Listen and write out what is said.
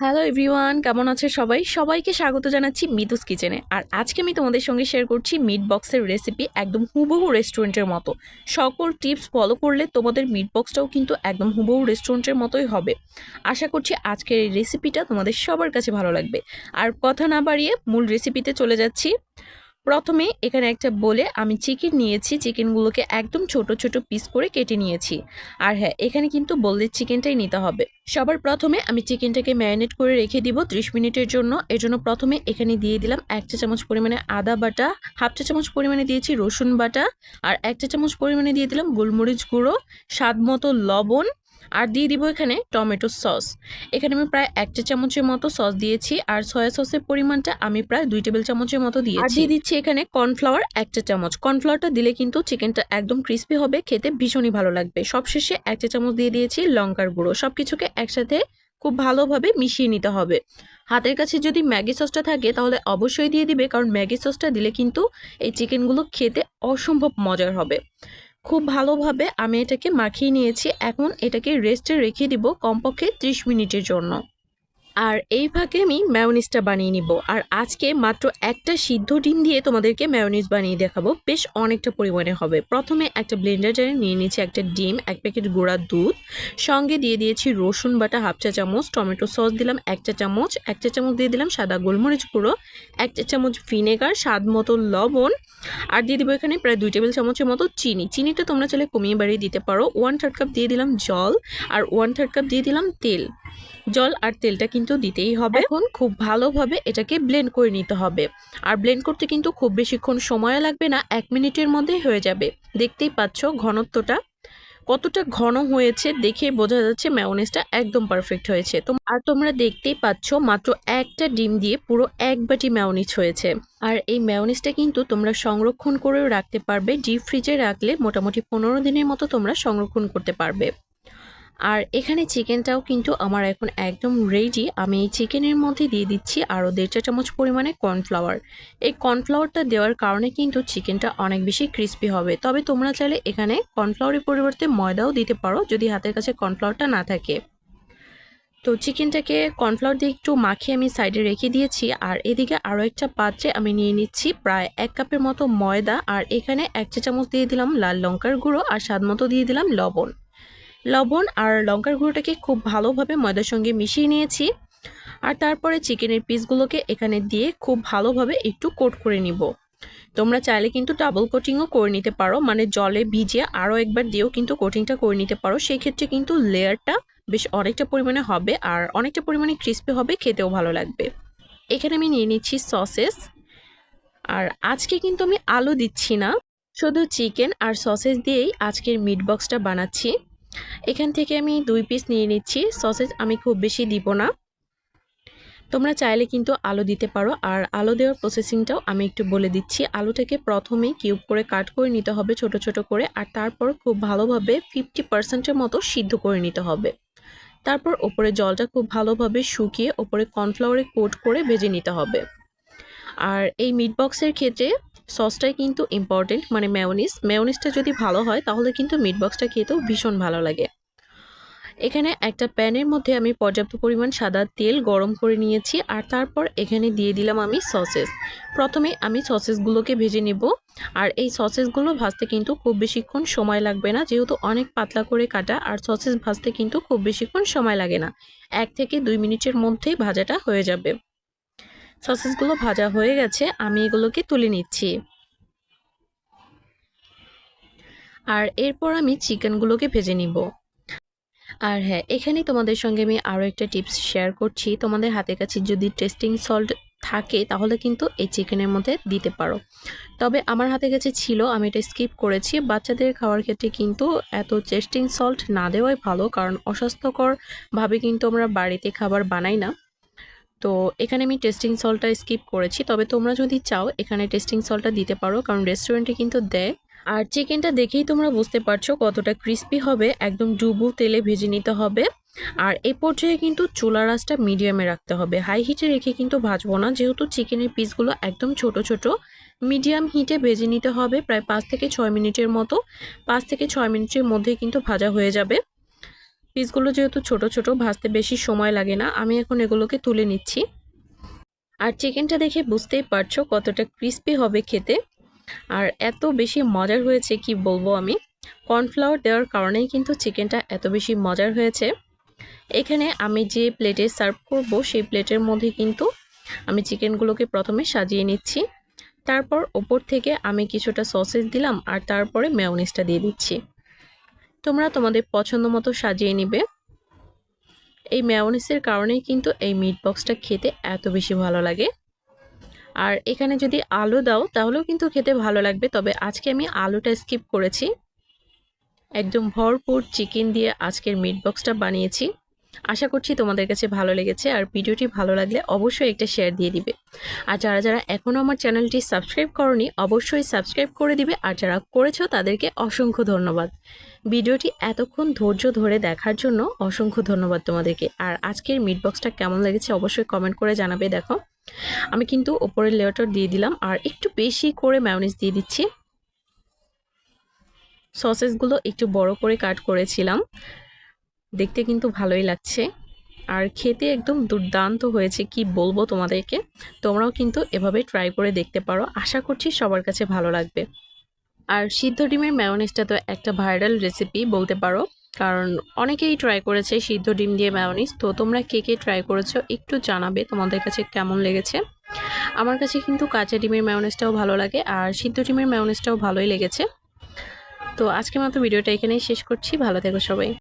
Hello everyone কেমন আছে সবাই? সবাইকে স্বাগত জানাচ্ছি মিতুস কিচেনে। আর আজকে আমি তোমাদের সঙ্গে শেয়ার করছি মিট বক্সের রেসিপি একদম হুবহু রেস্টুরেন্টের মতো। সকল টিপস ফলো করলে তোমাদের মিট বক্সটাও কিন্তু একদম হুবহু রেস্টুরেন্টের মতোই হবে। আশা করছি আজকের এই রেসিপিটা তোমাদের সবার কাছে ভালো লাগবে। আর কথা না বাড়িয়ে মূল রেসিপিতে চলে যাচ্ছি। প্রথমে এখানে একটা বলে আমি চিকেন নিয়েছি চিকেনগুলোকে একদম ছোট ছোট পিস করে কেটে নিয়েছি। আর হ্যাঁ এখানে কিন্তু বললে চিকেনটাই নিতে হবে। সবার প্রথমে আমি চিকেনটাকে ম্যারিনেট করে রেখে দিব ত্রিশ মিনিটের জন্য। এর জন্য প্রথমে এখানে দিয়ে দিলাম এক চা চামচ পরিমাণে আদা বাটা, হাফ চা চামচ পরিমাণে দিয়েছি রসুন বাটা, আর এক চা চামচ পরিমাণে দিয়ে দিলাম গোলমরিচ গুঁড়ো, স্বাদ মতো লবণ আর দিয়ে দিব এখানে টমেটো সস। এখানে আমি প্রায় এক চা চামচের মতো সস দিয়েছি আর সয়া সসের পরিমাণটা আমি প্রায় দুই টেবিল চামচের মতো দিয়েছি। আর দিয়ে দিচ্ছি এখানে কর্নফ্লাওয়ার এক চা চামচ। কর্নফ্লাওয়ারটা দিলে কিন্তু চিকেনটা একদম ক্রিস্পি হবে খেতে ভীষণই ভালো লাগবে। সবশেষে এক চা চামচ দিয়ে দিয়েছি লঙ্কার গুঁড়ো। সব কিছুকে একসাথে খুব ভালোভাবে মিশিয়ে নিতে হবে। হাতের কাছে যদি ম্যাগি সসটা থাকে তাহলে অবশ্যই দিয়ে দিবে কারণ ম্যাগি সসটা দিলে কিন্তু এই চিকেনগুলো খেতে অসম্ভব মজার হবে। খুব ভালোভাবে আমি এটাকে মাখিয়ে নিয়েছি। এখন এটাকে রেস্টে রেখে দিব কমপক্ষে ত্রিশ মিনিটের জন্য। আর এই ফাঁকে আমি ম্যায়োনিজটা বানিয়ে নিব। আর আজকে মাত্র একটা সিদ্ধ ডিম দিয়ে তোমাদেরকে ম্যায়োনিজ বানিয়ে দেখাবো। বেশ অনেকটা পরিমাণে হবে। প্রথমে একটা ব্লেন্ডার জারে নিয়ে নিয়েছি একটা ডিম, এক প্যাকেট গুঁড়া দুধ। সঙ্গে দিয়ে দিয়েছি রসুন বাটা হাফ চা চামচ, টমেটো সস দিলাম এক চা চামচ, এক চা চামচ দিয়ে দিলাম সাদা গোলমরিচ গুঁড়ো, এক চা চামচ ভিনেগার স্বাদ মতো লবণ, আর দিয়ে দেবো এখানে প্রায় দুই টেবিল চামচের মতো চিনি। চিনিটা তোমরা চাইলে কমিয়ে বাড়িয়ে দিতে পারো। ওয়ান থার্ড কাপ দিয়ে দিলাম জল, আর ওয়ান থার্ড কাপ দিয়ে দিলাম তেল। জল আর তেলটা কিন্তু দিতেই হবে। এখন খুব ভালোভাবে এটাকে ব্লেন্ড করে নিতে হবে। আর ব্লেন্ড করতে কিন্তু খুব বেশিক্ষণ সময় লাগবে না, এক মিনিটের মধ্যে হয়ে যাবে। দেখতেই পাচ্ছ ঘনত্বটা। কতটা ঘন হয়েছে দেখে বোঝা যাচ্ছে ম্যায়োনেজটা একদম পারফেক্ট হয়েছে। তো আর তোমরা দেখতেই পাচ্ছ মাত্র একটা ডিম দিয়ে পুরো এক বাটি ম্যায়োনিজ হয়েছে। আর এই ম্যায়োনিজটা কিন্তু তোমরা সংরক্ষণ করেও রাখতে পারবে। ডিপ ফ্রিজে রাখলে মোটামুটি পনেরো দিনের মতো তোমরা সংরক্ষণ করতে পারবে। আর এখানে চিকেনটাও কিন্তু আমার এখন একদম রেডি আমি এই চিকেনের মধ্যে দিয়ে দিচ্ছি আরও দেড় চা চামচ পরিমাণে কর্নফ্লাওয়ার এই কর্নফ্লাওয়ারটা দেওয়ার কারণে কিন্তু চিকেনটা অনেক বেশি ক্রিস্পি হবে। তবে তোমরা চাইলে এখানে কর্নফ্লাওয়ারের পরিবর্তে ময়দাও দিতে পারো, যদি হাতের কাছে কর্নফ্লাওয়ারটা না থাকে। তো চিকেনটাকে কর্নফ্লাওয়ার দিয়ে একটু মাখিয়ে আমি সাইডে রেখে দিয়েছি। আর এদিকে আরও একটা পাত্রে আমি নিয়ে নিচ্ছি প্রায় এক কাপের মতো ময়দা। আর এখানে এক চা চামচ দিয়ে দিলাম লাল লঙ্কার গুঁড়ো আর স্বাদ মতো দিয়ে দিলাম লবণ। লবণ আর লঙ্কার গুঁড়োটাকে খুব ভালোভাবে ময়দার সঙ্গে মিশিয়ে নিয়েছি। আর তারপরে চিকেনের পিসগুলোকে এখানে দিয়ে খুব ভালোভাবে একটু কোট করে নিব। তোমরা চাইলে কিন্তু ডাবল কোটিংও করে নিতে পারো মানে জলে ভিজিয়ে আরও একবার দিয়েও কিন্তু কোটিংটা করে নিতে পারো। সেই ক্ষেত্রে কিন্তু লেয়ারটা বেশ অনেকটা পরিমাণে হবে আর অনেকটা পরিমাণে ক্রিস্পি হবে, খেতেও ভালো লাগবে। এখানে আমি নিয়ে নিচ্ছি সসেস আর আজকে কিন্তু আমি আলু দিচ্ছি না, শুধু চিকেন আর সসেস দিয়েই আজকের মিট বক্সটা বানাচ্ছি। এখান থেকে আমি দুই পিস নিয়ে নিচ্ছি। সসেজ আমি খুব বেশি দিব না। তোমরা চাইলে কিন্তু আলু দিতে পারো। আর আলু দেওয়ার প্রসেসিংটাও আমি একটু বলে দিচ্ছি। আলুটাকে প্রথমে কিউব করে কাট করে নিতে হবে ছোট ছোট করে। আর তারপর খুব ভালোভাবে ফিফটি পার্সেন্টের মতো সিদ্ধ করে নিতে হবে। তারপর ওপরে জলটা খুব ভালোভাবে শুকিয়ে ওপরে কর্নফ্লাওয়ারে কোট করে ভেজে নিতে হবে। আর এই মিট বক্সের ক্ষেত্রে সসটাই কিন্তু ইম্পর্টেন্ট মানে ম্যাওনিস ম্যাওনিসটা যদি ভালো হয়, তাহলে কিন্তু মিট বক্সটা খেতেও ভীষণ ভালো লাগে। এখানে একটা প্যানের মধ্যে আমি পর্যাপ্ত পরিমাণ সাদা তেল গরম করে নিয়েছি, আর তারপর এখানে দিয়ে দিলাম আমি সসেস প্রথমে আমি সসেসগুলোকে ভেজে নেব, আর এই সসেসগুলো ভাজতে কিন্তু খুব বেশিক্ষণ সময় লাগবে না, যেহেতু অনেক পাতলা করে কাটা, আর সসেস ভাজতে কিন্তু খুব বেশিক্ষণ সময় লাগে না। এক থেকে দুই মিনিটের মধ্যেই ভাজাটা হয়ে যাবে। সসেসগুলো ভাজা হয়ে গেছে, আমি এগুলোকে তুলে নিচ্ছি। আর এরপর আমি চিকেনগুলোকে ভেজে নিব। আর হ্যাঁ এখানে তোমাদের সঙ্গে আমি আরও একটা টিপস শেয়ার করছি। তোমাদের হাতের কাছে যদি টেস্টিং সল্ট থাকে, তাহলে কিন্তু এই চিকেনের মধ্যে দিতে পারো। তবে আমার হাতে কাছে ছিল, আমি এটা স্কিপ করেছি। বাচ্চাদের খাওয়ার ক্ষেত্রে কিন্তু এত টেস্টিং সল্ট না দেওয়াই ভালো, কারণ অস্বাস্থ্যকরভাবে কিন্তু আমরা বাড়িতে খাবার বানাই না। তো এখানে আমি টেস্টিং সল্টটা স্কিপ করেছি। তবে তোমরা যদি চাও, এখানে টেস্টিং সল্টটা দিতে পারো, কারণ রেস্টুরেন্টে কিন্তু দেয়। আর চিকেনটা দেখেই তোমরা বুঝতে পারছ কতটা ক্রিস্পি হবে, একদম ডুবু তেলে ভেজে নিতে হবে। আর এই পর্যায়ে কিন্তু চুলা রাসটা মিডিয়ামে রাখতে হবে। হাই হিটে রেখে কিন্তু ভাজবো না, যেহেতু চিকেনের পিসগুলো একদম ছোট ছোট। মিডিয়াম হিটে ভেজে নিতে হবে, প্রায় পাঁচ থেকে ছয় মিনিটের মতো। পাঁচ থেকে ছয় মিনিটের মধ্যে কিন্তু ভাজা হয়ে যাবে। পিসগুলো যেহেতু ছোট ছোট, ভাজতে বেশি সময় লাগে না, আমি এখন এগুলোকে তুলে নিচ্ছি। আর চিকেনটা দেখে বুঝতেই পারছ কতটা ক্রিস্পি হবে খেতে। আর এত বেশি মজার হয়েছে কি বলব আমি। কর্নফ্লাওয়ার দেওয়ার কারণেই কিন্তু চিকেনটা এত বেশি মজার হয়েছে। এখানে আমি যে প্লেটে সার্ভ করব, সেই প্লেটের মধ্যে কিন্তু আমি চিকেনগুলোকে প্রথমে সাজিয়ে নিচ্ছি। তারপর ওপর থেকে আমি কিছুটা সসেস দিলাম আর তারপরে মেয়নিসটা দিয়ে দিচ্ছি। তোমরা তোমাদের পছন্দ মতো সাজিয়ে নিবে। এই ম্যাওনিসের কারণেই কিন্তু এই মিট বক্সটা খেতে এত বেশি ভালো লাগে। আর এখানে যদি আলু দাও, তাহলেও কিন্তু খেতে ভালো লাগবে, তবে আজকে আমি আলুটা স্কিপ করেছি। একদম ভরপুর চিকেন দিয়ে আজকের মিট বক্সটা বানিয়েছি। আশা করছি তোমাদের কাছে ভালো লেগেছে আর ভিডিওটি ভালো লাগলে অবশ্যই একটা শেয়ার দিয়ে দিবে। আর যারা যারা এখনও আমার চ্যানেলটি সাবস্ক্রাইব করনি, অবশ্যই সাবস্ক্রাইব করে দিবে আর যারা করেছ তাদেরকে অসংখ্য ধন্যবাদ। ভিডিওটি এতক্ষণ ধৈর্য ধরে দেখার জন্য অসংখ্য ধন্যবাদ তোমাদেরকে। আর আজকের মিট বক্সটা কেমন লেগেছে অবশ্যই কমেন্ট করে জানাবে, দেখো। আমি কিন্তু ওপরের লেয়ারটা দিয়ে দিলাম আর একটু বেশি করে ম্যায়োনিজ দিয়ে দিচ্ছি। সসেসগুলো একটু বড় করে কাট করেছিলাম। দেখতে কিন্তু ভালোই লাগছে। আর খেতে একদম দুর্দান্ত হয়েছে, কি বলব তোমাদেরকে? তোমরাও কিন্তু এভাবে ট্রাই করে দেখতে পারো। আশা করছি সবার কাছে ভালো লাগবে। আর সিদ্ধ ডিমের ম্যায়োনিজটা তো একটা ভাইরাল রেসিপি বলতে পারো, কারণ অনেকেই ট্রাই করেছে সিদ্ধ ডিম দিয়ে ম্যায়োনিজ তো তোমরা কে কে ট্রাই করেছ একটু জানাবে তোমাদের কাছে কেমন লেগেছে। আমার কাছে কিন্তু কাঁচা ডিমের ম্যায়োনিজটাও ভালো লাগে, আর সিদ্ধ ডিমের ম্যায়োনিজটাও ভালোই লেগেছে। তো আজকে মতো ভিডিওটা এখানেই শেষ করছি। ভালো থেকো সবাই।